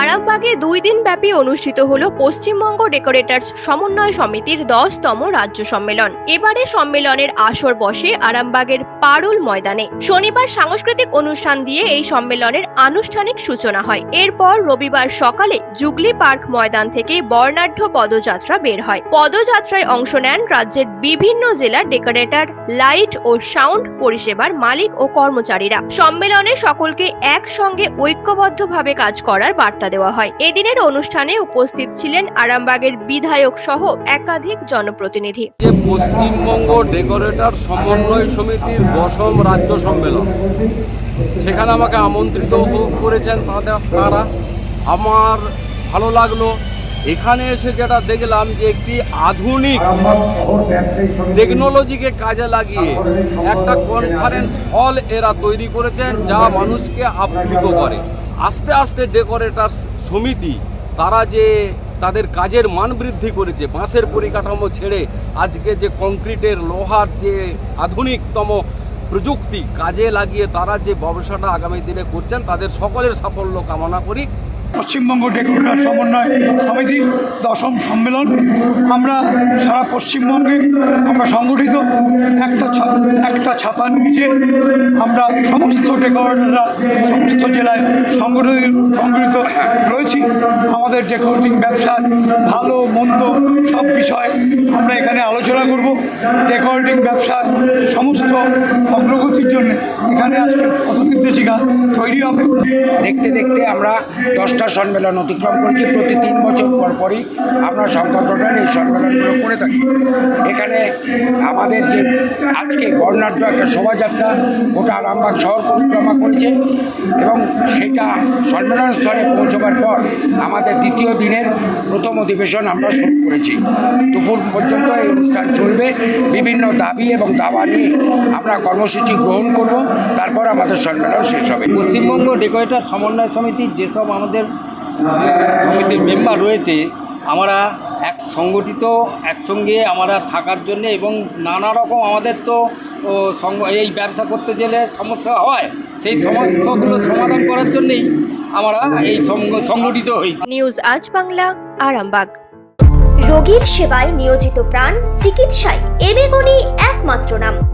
আরামবাগে দুই দিন ব্যাপী অনুষ্ঠিত হল পশ্চিমবঙ্গ ডেকোরেটার্স সমন্বয় সমিতির দশতম রাজ্য সম্মেলন। এবারে সম্মেলনের আসর বসে আরামবাগের পারুল ময়দানে। শনিবার সাংস্কৃতিক অনুষ্ঠান দিয়ে এই সম্মেলনের আনুষ্ঠানিক সূচনা হয়। এরপর রবিবার সকালে জুগলি পার্ক ময়দান থেকে বর্ণাঢ্য পদযাত্রা বের হয়। পদযাত্রায় অংশ নেন রাজ্যের বিভিন্ন জেলার ডেকোরেটর, লাইট ও সাউন্ড পরিষেবার মালিক ও কর্মচারীরা। সম্মেলনে সকলকে একসঙ্গে ঐক্যবদ্ধভাবে কাজ করার বার্তা দেওয়া হয়। এদিনের অনুষ্ঠানে উপস্থিত ছিলেন আরামবাগের বিধায়ক সহ একাধিক জনপ্রতিনিধি। যে পশ্চিমবঙ্গ ডেকোরেটর সমন্বয় সমিতির দশম রাজ্য সম্মেলন সেখানে আমাকে আমন্ত্রিত করেছেন তাদের তারা আমার ভালো লাগল। এখানে এসে যেটা দেখলাম যে একটি আধুনিক টেকনোলজিকে কাজে লাগিয়ে একটা কনফারেন্স হল এরা তৈরি করেছেন যা মানুষকে আপ্লুত করে। আস্তে আস্তে ডেকোরেটার্স সমিতি, তারা যে তাদের কাজের মান বৃদ্ধি করেছে, বাঁশের পরিকাঠামো ছেড়ে আজকে যে কংক্রিটের লোহার যে আধুনিকতম প্রযুক্তি কাজে লাগিয়ে তারা যে ব্যবসাটা আগামী দিনে করছেন, তাদের সকলের সাফল্য কামনা করি। পশ্চিমবঙ্গ ডেকুরার সমন্বয় সমিতির দশম সম্মেলন। আমরা সারা পশ্চিমবঙ্গে আমরা সংগঠিত। একটা একটা ছাতার নিচে আমরা সমস্ত ডেকোরেটররা সমস্ত জেলায় সংগঠিত সংগঠিত রয়েছি। আমাদের ডেকোরেটিং ব্যবসার ভালো, মন্দ সব বিষয়ে আমরা এখানে আলোচনা করব ডেকোরেটিং ব্যবসার সমস্ত অগ্রগতির জন্য। এখানে আজকে পথ নির্দেশিকা তৈরি হবে। দেখতে দেখতে আমরা দশটা সম্মেলন অতিক্রম করেছি। প্রতি তিন বছর পর পরই আমরা সংগঠনের এই সম্মেলনগুলো করে থাকি। এখানে আমাদের যে আজকে বর্ণাঢ্য একটা শোভাযাত্রা, গোটা আরামবাগ শহর পরিক্রমা করেছে এবং সেটা সম্মেলন স্থলে পৌঁছবার পর আমাদের দ্বিতীয় দিনের প্রথম অধিবেশন আমরা শুরু করেছি। দুপুর পর্যন্ত এই অনুষ্ঠান চলবে। বিভিন্ন দাবি এবং দাবা নিয়ে আমরা কর্মসূচি গ্রহণ করব। তারপর আমাদের সম্মেলন শেষ হবে। পশ্চিমবঙ্গ ডেকোরেটর সমন্বয় সমিতির যেসব আমাদের সমিতির মেম্বার রয়েছে, আমরা এক সংগঠিত, একসঙ্গে আমরা থাকার জন্য এবং নানা রকম আমাদের তো এই ব্যবসা করতে গেলে সমস্যা হয় সেই সমস্যাগুলো সমাধান করার জন্যেই আমরা এই সংগঠিত হয়েছি। নিউজ আজ বাংলা আরামবাগ। রোগীর সেবায় নিয়োজিত প্রাণ চিকিৎসায় এবেগুনি একমাত্র নাম।